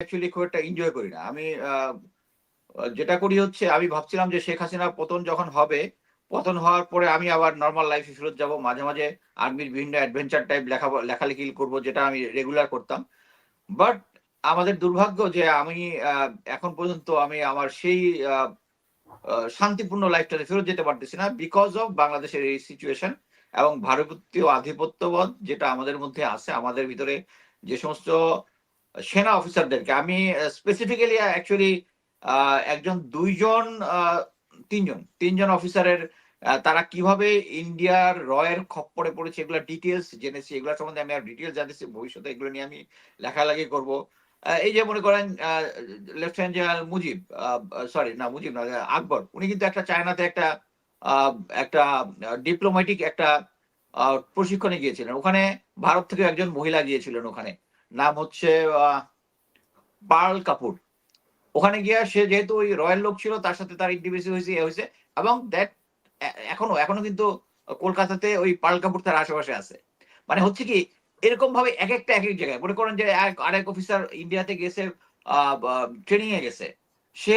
Actually খুব একটা enjoy করি না। আমি যেটা করি হচ্ছে, আমি ভাবছিলাম যে শেখ হাসিনা পতন যখন হবে, পতন হওয়ার পরে আমি আবার নর্মাল লাইফে ফেরত যাব। মাঝে মাঝে আর্মির বিভিন্ন অ্যাডভেঞ্চার টাইপ লেখা লেখালেখি করব, যেটা আমি রেগুলার করতাম। বাট আমাদের দুর্ভাগ্য যে আমি এখন পর্যন্ত আমি আমার সেই শান্তিপূর্ণ লাইফটাতে ফেরত যেতে পারতেছি না বিকজ অফ বাংলাদেশের এই সিচুয়েশন এবং ভারতীয় আধিপত্যবাদ যেটা আমাদের মধ্যে আছে, আমাদের ভিতরে যে সমস্ত সেনা অফিসারদেরকে। আমি স্পেসিফিক্যালি অ্যাকচুয়ালি একজন, দুইজন তিনজন তিনজন অফিসারের তারা কীভাবে ইন্ডিয়ার রয়ের খপ্পরে পড়েছে এগুলো ডিটেলস জেনেছি। এগুলো সম্বন্ধে আমি আর ডিটেলস জানিয়েছি ভবিষ্যতে এগুলো নিয়ে আমি লেখালেখি করব। এই যে মনে করেন লেফটেন্যান্ট জেনারেল মুজিব সরি না, মুজিব না, আকবর, উনি কিন্তু একটা চায়নাতে একটা একটা ডিপ্লোম্যাটিক একটা প্রশিক্ষণে গিয়েছিলেন। ওখানে ভারত থেকে একজন মহিলা গিয়েছিলেন ওখানে। নাম হচ্ছে পার্ল কাপুর। ওখানে গিয়ে সে যেহেতু ওই রয়্যাল লোক ছিল, তার সাথে তার ইন্টিমেসি হয়েছে, এ হয়েছে। এবং দ্যাট এখনও এখনও কিন্তু কলকাতাতে ওই পার্ল কাপুর তার আশেপাশে আছে। মানে হচ্ছে কি এরকম ভাবে এক একটা, এক এক জায়গায়। মনে করেন যে আরেক অফিসার ইন্ডিয়াতে গেছে ট্রেনিং এ গেছে। সে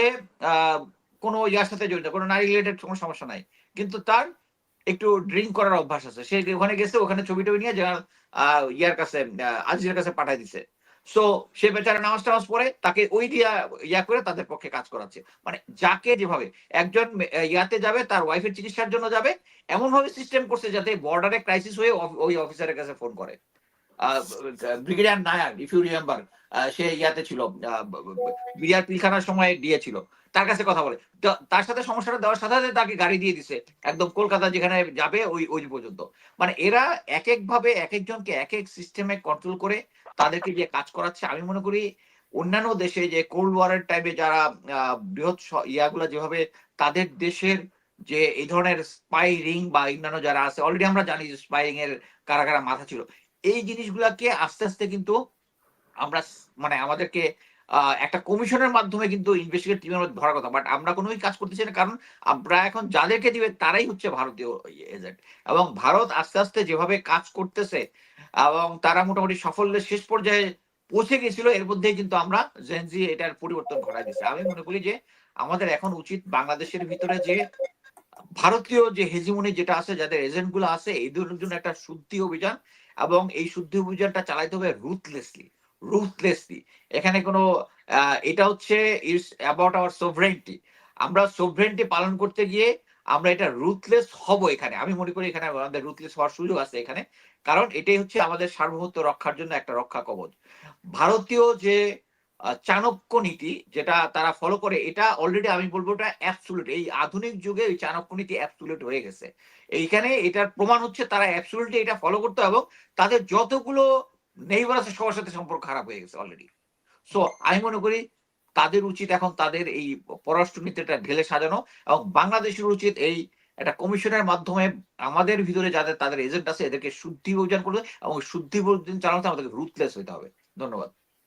কোনো ইয়ার সাথে জড়িত, কোনো নারী রিলেটেড কোনো সমস্যা নাই। কিন্তু তার একটু ড্রিঙ্ক করার অভ্যাস আছে। সে ওখানে গেছে, ওখানে ছবি টবি নিয়ে ইয়ার কাছে আজিজের কাছে পাঠাই দিছে। সো সে বেচারা নামাজ টামাজ পরে তাকে ওই দিয়া ইয়া করে তাদের পক্ষে কাজ করাচ্ছে। মানে যাকে যেভাবে, একজন ইয়াতে যাবে, তার ওয়াইফের চিকিৎসার জন্য যাবে এমন ভাবে সিস্টেম করছে যাতে বর্ডারে ক্রাইসিস হয়ে ওই অফিসারের কাছে ফোন করে। Brigadier Nair if you remember সে ইয়াতে ছিল বিরিয়ার পিলখানার সময় দিয়েছিল। তার কাছে কথা বলে। তার সাথে সমস্যাটা দেওয়ার সাথে সাথে তাকে গাড়ি দিয়ে দিছে। একদম কলকাতা যেখানে যাবে, ওই ওই পর্যন্ত। মানে এরা এক এক ভাবে এক একজনকে এক এক সিস্টেমে কন্ট্রোল করে তাদেরকে যে কাজ করাচ্ছে। আমি মনে করি অন্যান্য দেশে যে কোল্ড ওয়ারের টাইমে যারা বৃহৎ ইয়াগুলা যেভাবে তাদের দেশের যে এই ধরনের স্পাই রিং বা অন্যান্য যারা আছে অলরেডি আমরা জানি যে স্পাই রিং এর কারা কারা মাথা ছিল। এই জিনিসগুলাকে আস্তে আস্তে কিন্তু আমরা মানে আমাদেরকে একটা কমিশনের মাধ্যমে কিন্তু ইনভেস্টিগেট টিমের মধ্যে ধরার কথা। বাট আমরা কোনোই কাজ করতেছি না, কারণ আমরা এখন যাদেরকে দিবে তারাই হচ্ছে ভারতীয় এজেন্ট এবং ভারত আস্তে আস্তে যেভাবে কাজ করতেছে, এবং তারা মোটামুটি সাফল্যের শেষ পর্যায়ে পৌঁছে গেছিল, এর মধ্যেই কিন্তু আমরা জেনজি এটার পরিবর্তন ঘটাই দিচ্ছে আমি মনে করি যে আমাদের এখন উচিত বাংলাদেশের ভিতরে যে ভারতীয় যে হেজিমনি যেটা আছে, যাদের এজেন্টগুলো আছে এদের জন্য একটা শুদ্ধি অভিযান এবং এই শুদ্ধি অভিযানটা চালাইতে হবে রুথলেসলি রুথলেসলি এখানে কোনো এটা হচ্ছে ইটস অ্যাবাউট আওয়ার সোভরেন্টি আমরা সোভরেন্টি পালন করতে গিয়ে আমরা এটা রুথলেস হব এখানে। আমি মনে করি এখানে আমাদের রুথলেস হওয়ার সুযোগ আছে এখানে। কারণ এটাই হচ্ছে আমাদের সার্বভৌমত্ব রক্ষার জন্য একটা রক্ষা কবচ। ভারতীয় যে চাণক্য নীতি যেটা তারা ফলো করে, এটা অলরেডি আমি বলব এটা অ্যাবসুলেট এই আধুনিক যুগে এই চাণক্য নীতি অ্যাবসুলেট হয়ে গেছে। এইখানে এটার প্রমাণ হচ্ছে তারা অ্যাবসুলেটলি এটা ফলো করতো এবং তাদের যতগুলো নেইবার আছে সবার সাথে সম্পর্ক খারাপ হয়ে গেছে অলরেডি সো আমি মনে করি তাদের উচিত এখন তাদের এই পররাষ্ট্র নীতিটা ঢেলে সাজানো এবং বাংলাদেশের উচিত এই একটা কমিশনের মাধ্যমে আমাদের ভিতরে যাদের, তাদের এজেন্ট আছে, এদেরকে শুদ্ধি অভিযান করবে এবং শুদ্ধি অভিযান চালাতে আমাদেরকে রুথলেস হইতে হবে। ধন্যবাদ।